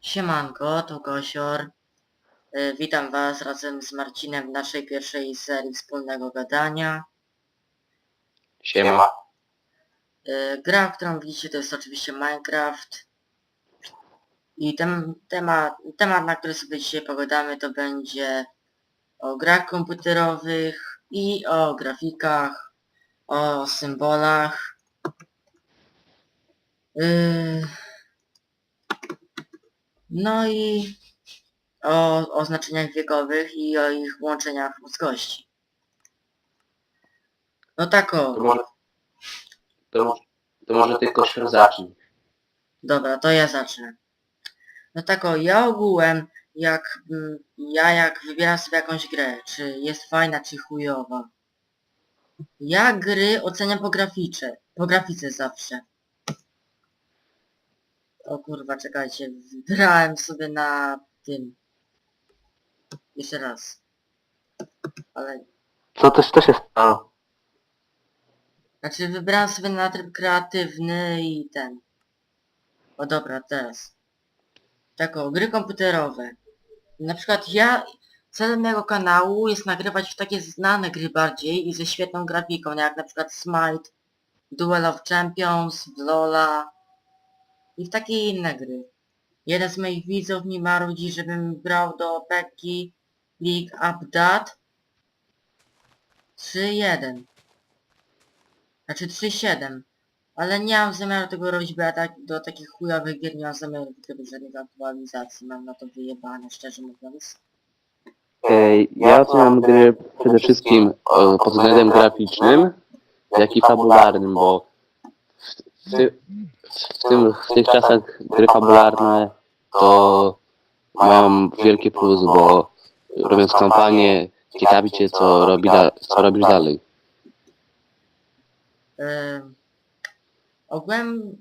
Siemanko, tu Kosior. Y, Witam Was razem z Marcinem w naszej pierwszej serii wspólnego gadania. Siema. Y, Gra, którą widzicie to jest oczywiście Minecraft. I tem, temat, temat, na który sobie dzisiaj pogadamy to będzie o grach komputerowych i o grafikach, o symbolach. Y, No i o oznaczeniach wiekowych i o ich łączeniach ludzkości. No tak o. To może, to, to może tylko się zacznij. Dobra, to ja zacznę. No tak o, ja ogółem, jak mm, ja jak wybieram sobie jakąś grę, czy jest fajna, czy chujowa. Ja gry oceniam po grafice, po grafice zawsze. O kurwa, czekajcie, wybrałem sobie na tym. Jeszcze raz. Ale, Co to, to się stało? znaczy wybrałem sobie na tryb kreatywny i ten. O dobra, teraz. Tak o, gry komputerowe. Na przykład ja, celem mojego kanału jest nagrywać w takie znane gry bardziej i ze świetną grafiką, jak na przykład Smite, Duel of Champions, Lola i w takie inne gry. Jeden z moich widzów mi marudzi, żebym brał do Pekki League Update 3.1. Znaczy 3.7. Ale nie mam zamiaru tego robić, bo ja tak, do takich chujowych gier nie mam zamiaru robić żadnych aktualizacji. Mam na to wyjebane, szczerze mówiąc. Ej, ja oceniam gry przede wszystkim e, pod względem graficznym, jak i fabularnym, bo ty, w, tym, w tych czasach gry fabularne to mają wielki plus, bo robiąc kampanię ciekawi cię co, robi da, co robisz dalej. Yy, ogółem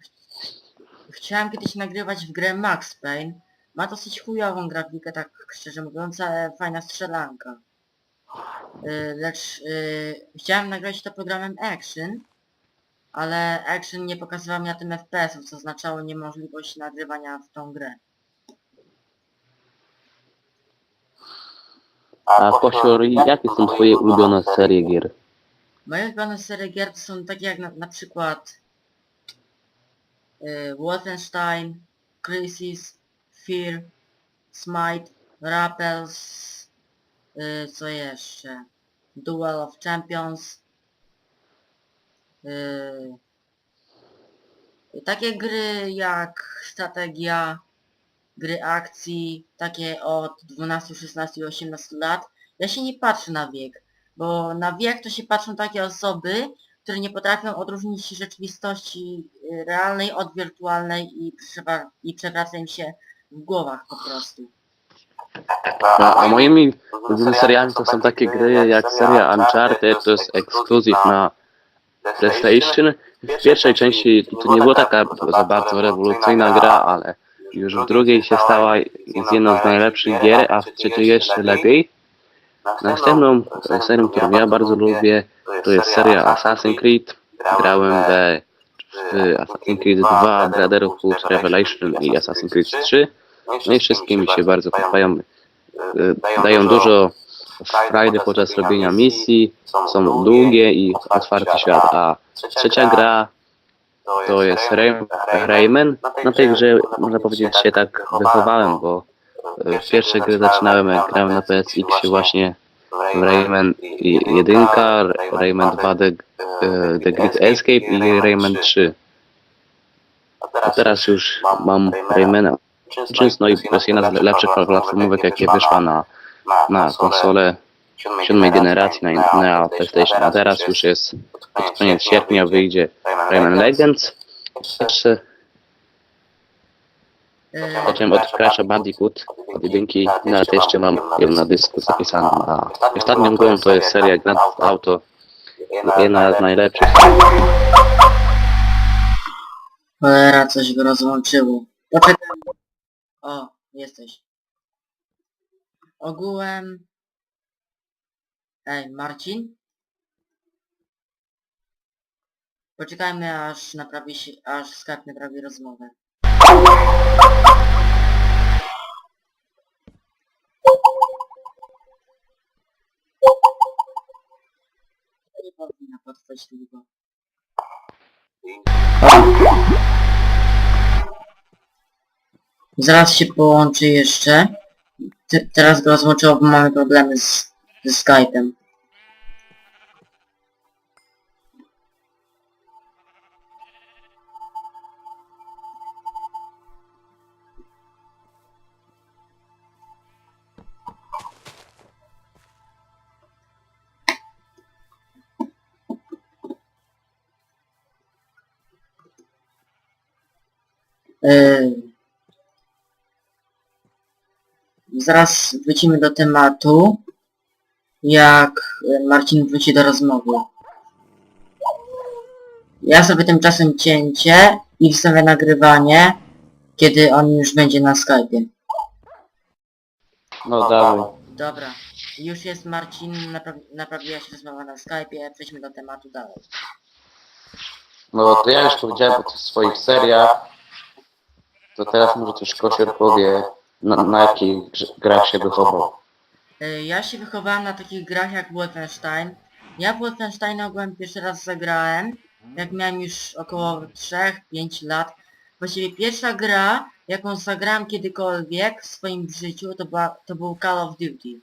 ch- chciałem kiedyś nagrywać w grę Max Payne. Ma dosyć chujową grafikę, tak szczerze mówiąc, ale fajna strzelanka. Yy, lecz yy, chciałem nagrać to programem Action, ale Action nie pokazywał mi na tym FPS-ów, co oznaczało niemożliwość nagrywania w tą grę. A Kosior, jakie są twoje ulubione serie gier? Moje ulubione serie gier to są takie jak na, na przykład y, Wolfenstein, Crisis, Fear, Smite, Rappels, y, co jeszcze? Duel of Champions. Y, i takie gry jak strategia, gry akcji, takie od 12, 16 i 18 lat. Ja się nie patrzę na wiek. Bo na wiek to się patrzą takie osoby, które nie potrafią odróżnić rzeczywistości y, realnej od wirtualnej i, i przewraca im się w głowach po prostu. A, a moimi seriami to są takie gry jak seria Uncharted, to jest ekskluzyw na PlayStation. W pierwszej części to nie była taka za bardzo rewolucyjna gra, ale już w drugiej się stała jest jedną z najlepszych gier, a w trzeciej jeszcze lepiej. Następną serią, którą ja bardzo lubię, to jest seria Assassin's Creed. Grałem w Assassin's Creed 2, Brotherhood Revelation i Assassin's Creed 3. No i wszystkie mi się bardzo podobają. Y, Dają dużo frajdy podczas robienia misji, są długie i otwarty świat. A trzecia gra to jest Ray- Rayman. Na tej grze można powiedzieć się tak wychowałem, bo y, pierwsze gry zaczynałem jak grałem na PSX właśnie w Rayman 1, Rayman 2 The, y, The Great Escape i Rayman 3. A teraz już mam Raymana Origins, no i to jest jedna z lepszych platformówek jakie wyszła na, na konsolę siódmej generacji na, na PlayStation, a teraz już jest pod koniec sierpnia wyjdzie Rayman Legends. Jeszcze zacząłem od Crash'a Bandicoot, od jedynki, ale to jeszcze mam ją na dysku zapisaną. A ostatnią grą to jest seria Grand Theft Auto, jedna z najlepszych. Cholera, coś go rozłączyło. Poczekaj. O, jesteś. Ogółem... Ej, Marcin? Poczekajmy aż naprawi się, aż Skype naprawi rozmowę. Nie powinna potrwać długo. Zaraz się połączy jeszcze. Te, teraz go złączyło, bo mamy problemy z, ze Skype'em. Yy, Zaraz wrócimy do tematu, jak y, Marcin wróci do rozmowy. Ja sobie tymczasem cięcie i wstawię nagrywanie, kiedy on już będzie na Skype'ie. No dawaj. Dobra, już jest Marcin, napraw naprawiła się rozmowa na Skype'ie, przejdźmy do tematu dalej. No to ja już powiedziałem o tych swoich seriach. To teraz może też Kosior powie, na, na jakich grach się wychował. Y, Ja się wychowałem na takich grach jak Wolfenstein. Ja w Wolfenstein ogółem pierwszy raz zagrałem, jak miałem już około 3-5 lat. Właściwie pierwsza gra, jaką zagrałem kiedykolwiek w swoim życiu, to, była, to był Call of Duty.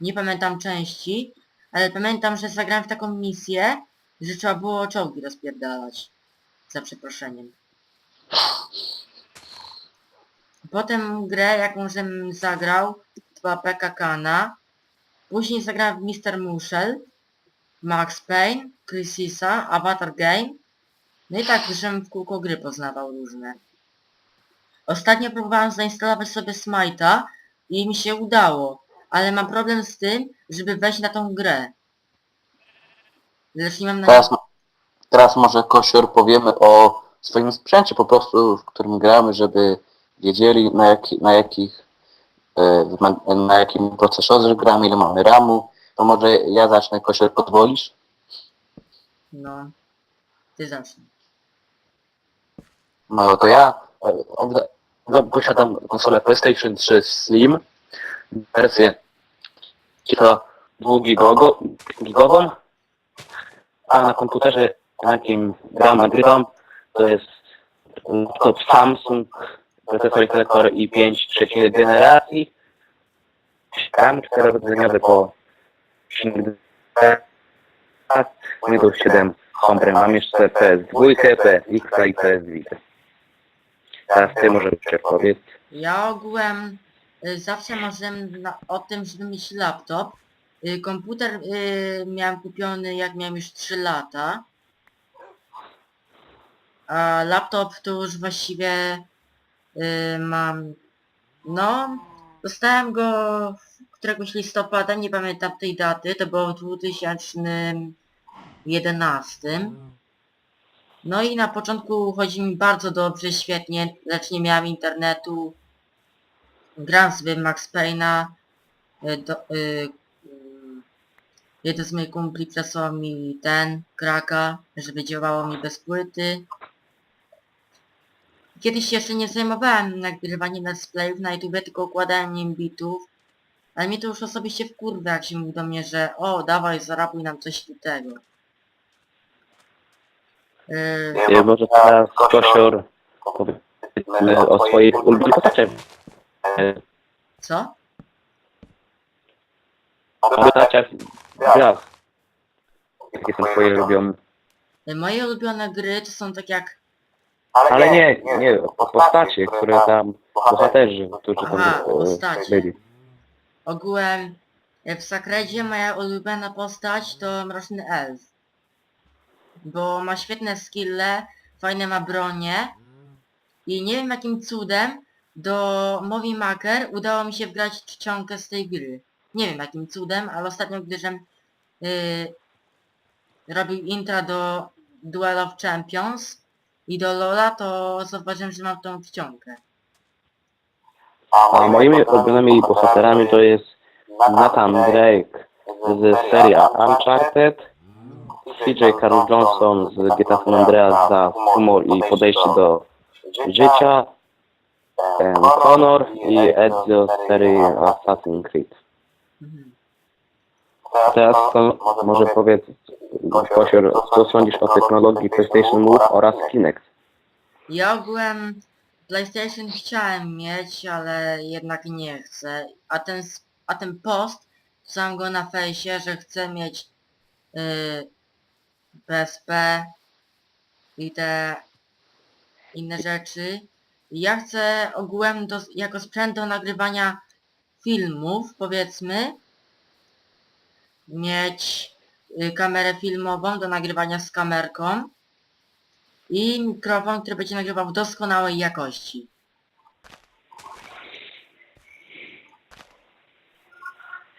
Nie pamiętam części, ale pamiętam, że zagrałem w taką misję, że trzeba było czołgi rozpierdalać. Za przeproszeniem. Potem grę, jaką żem zagrał, to była PKK. Później zagrałem w Mr. Mushel, Max Payne, Crisisa, Avatar Game. No i tak, żem w kółko gry poznawał różne. Ostatnio próbowałem zainstalować sobie Smite'a i mi się udało, ale mam problem z tym, żeby wejść na tą grę. Na Teraz, teraz może Kosior powiemy o swoim sprzęcie po prostu, w którym gramy, żeby wiedzieli na, jaki, na jakich e, na jakim procesorze gramy, ile mamy RAMu. To może ja zacznę, Kosior, pozwolisz? No, ty zacznij. No to ja e, no, posiadam konsolę PlayStation 3 Slim, wersję kilka dwugigową, a na komputerze, na jakim gram, nagrywam, to jest laptop Samsung, procesor Intel i5 trzeciej generacji, RAM 4 po 7 Windows 7 Hombre, mam jeszcze PS2, PSX i PS Vita. Teraz ty może jeszcze powiedz. Ja ogółem y, zawsze marzyłem o tym, żeby mieć laptop. Y, komputer y, miałem kupiony jak miałem już 3 lata. A laptop to już właściwie mam... No, dostałem go któregoś listopada, nie pamiętam tej daty, to było w 2011. No i na początku chodzi mi bardzo dobrze, świetnie, lecz nie miałem internetu. Gram sobie Max Payne'a. y, Do, y, y, jeden z moich kumpli przesłał mi ten, kraka, żeby działało mi bez płyty. Kiedyś jeszcze nie zajmowałem nagrywaniem let's playów na YouTube, tylko układałem nim bitów. Ale mnie to już osobiście wkurwia, jak się mówi do mnie, że o, dawaj, zarapuj nam coś do tego. Yy, Ja może teraz Kosior powiedzmy o swoich ulubionych postaciach. Co? O postaciach grach. Jakie są twoje ulubione? Yy, Moje ulubione gry to są tak jak Ale nie, nie, o postacie, które tam, bohaterzy, którzy tam Aha, e, postacie. byli. ogółem yy, w Sakredzie moja ulubiona postać to Mroczny Elf. Bo ma świetne skille, fajne ma bronie i nie wiem jakim cudem do Movie Maker udało mi się wgrać czcionkę z tej gry. Nie wiem jakim cudem, ale ostatnio gdy żem yy, robił intra do Duel of Champions i do Lola, to zauważyłem, że mam tą czcionkę. A moimi ulubionymi bohaterami to jest Nathan Drake z serii Uncharted, CJ Carl Johnson z GTA San Andreas za humor i podejście do życia, em, Connor i Ezio z serii Assassin's Creed. Mhm. Teraz to może powiedz, Kosior, co sądzisz o technologii PlayStation Move oraz Kinect? Ja ogółem PlayStation chciałem mieć, ale jednak nie chcę. A ten, a ten post, sam go na fejsie, że chcę mieć PSP i te inne rzeczy. Ja chcę ogółem do, jako sprzęt do nagrywania filmów, powiedzmy, mieć y, kamerę filmową do nagrywania z kamerką i mikrofon, który będzie nagrywał w doskonałej jakości.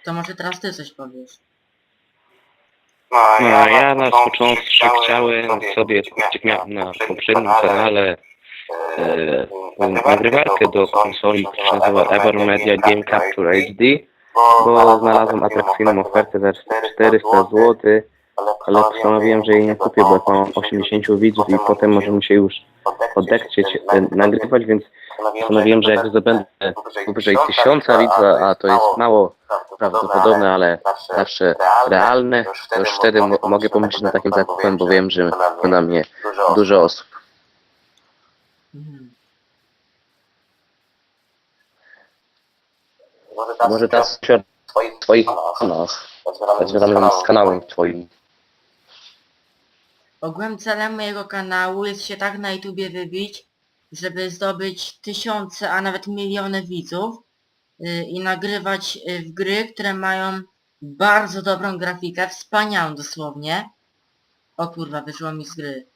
To może teraz ty coś powiesz. No, ja na początku chciałem sobie, jak miałem na poprzednim kanale, e, nagrywarkę do konsoli, która się nazywa Evermedia Game Capture HD, bo znalazłem atrakcyjną ofertę za 400 zł, ale postanowiłem, że jej nie kupię, bo jak mam 80 widzów i potem możemy się już odechcieć e, nagrywać, więc postanowiłem, że jak zdobędę powyżej 1000 widzów, a to jest mało prawdopodobne, ale zawsze realne, to już wtedy mo mogę pomyśleć na takim zakupem, bo wiem, że na mnie dużo osób. Może teraz się o twoich kanałach, związanych z kanałem twoim. Ogółem celem mojego kanału jest się tak na YouTubie wybić, żeby zdobyć tysiące, a nawet miliony widzów yy, i nagrywać yy, w gry, które mają bardzo dobrą grafikę, wspaniałą dosłownie. O kurwa, wyszło mi z gry.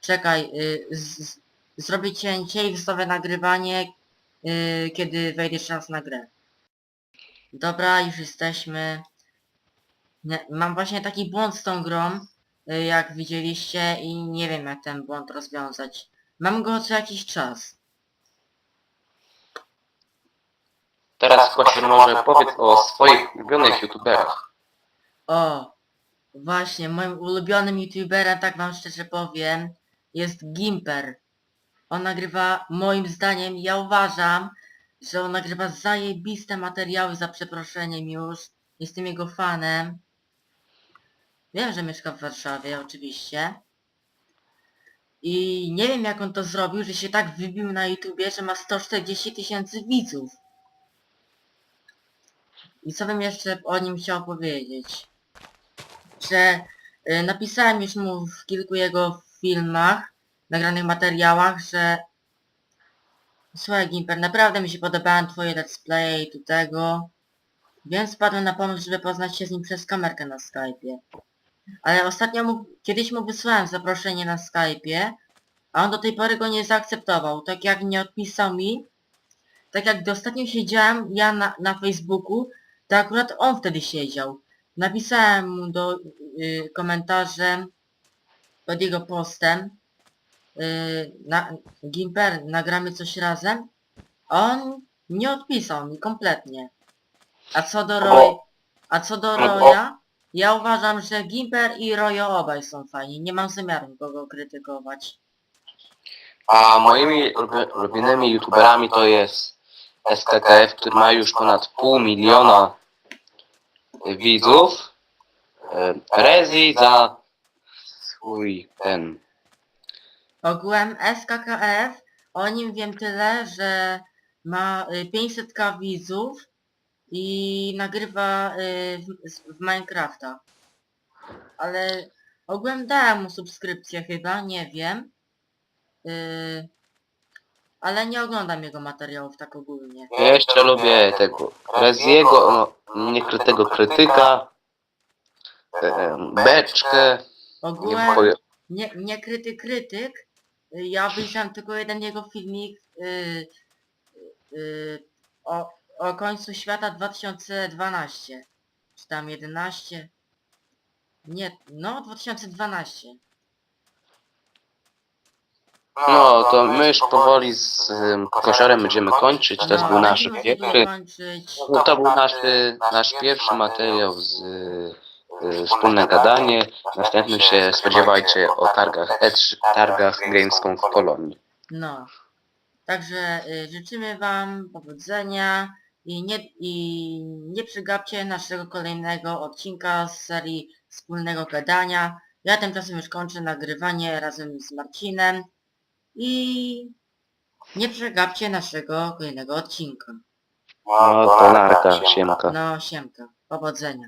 Czekaj, yy, z, z, zrobię cięcie i wstawię nagrywanie, yy, kiedy wejdziesz raz na grę. Dobra, już jesteśmy. Nie, mam właśnie taki błąd z tą grą, y, jak widzieliście i nie wiem jak ten błąd rozwiązać. Mam go co jakiś czas. Teraz Kosior może powiedz o swoich ulubionych youtuberach. O, właśnie, moim ulubionym youtuberem, tak wam szczerze powiem, jest Gimper. On nagrywa, moim zdaniem, ja uważam, że on nagrywa zajebiste materiały za przeproszeniem już. Jestem jego fanem. Wiem, że mieszka w Warszawie, oczywiście. I nie wiem jak on to zrobił, że się tak wybił na YouTubie, że ma 140 tysięcy widzów. I co bym jeszcze o nim chciał powiedzieć? Że y, napisałem już mu w kilku jego filmach, nagranych materiałach, że Słuchaj Gimper, naprawdę mi się podobają twoje let's play tu tego, więc wpadłem na pomysł, żeby poznać się z nim przez kamerkę na Skype'ie. Ale ostatnio mu, kiedyś mu wysłałem zaproszenie na Skype'ie, a on do tej pory go nie zaakceptował, tak jak nie odpisał mi, tak jak gdy ostatnio siedziałem ja na, na Facebooku, to akurat on wtedy siedział. Napisałem mu do y, komentarzem pod jego postem, y, na, Gimper, nagramy coś razem? On nie odpisał mi kompletnie. A co do Roy... A co do Roya? Ja uważam, że Gimper i Royo obaj są fajni. Nie mam zamiaru nikogo krytykować. A moimi ulubi- ulubionymi youtuberami to jest SKKF, który ma już ponad pół miliona widzów. E, Rezi za swój ten Ogółem SKKF, o nim wiem tyle, że ma y, 500k widzów i nagrywa y, w, z- w Minecrafta. Ale ogółem dałem mu subskrypcję chyba, nie wiem. Y, ale nie oglądam jego materiałów tak ogólnie. Ja jeszcze lubię tego Reziego, no, niekrytego krytyka, e, Beczkę, nie Ogółem nie, nie kryty krytyk. Y, Ja obejrzałem tylko jeden jego filmik y, y, o, o końcu świata 2012. Czy tam 11? Nie, no 2012. No to my już powoli z em, koszarem będziemy kończyć, to był nasz będziemy pierwszy, kończyć. no to był nasz, nasz pierwszy materiał z wspólne gadanie. Następnym się spodziewajcie o targach E3, targach Gamescom w Polonii. No. Także y, życzymy wam powodzenia i nie, i nie przegapcie naszego kolejnego odcinka z serii wspólnego gadania. Ja tymczasem już kończę nagrywanie razem z Marcinem i nie przegapcie naszego kolejnego odcinka. No to narka, siemka. No siemka, powodzenia.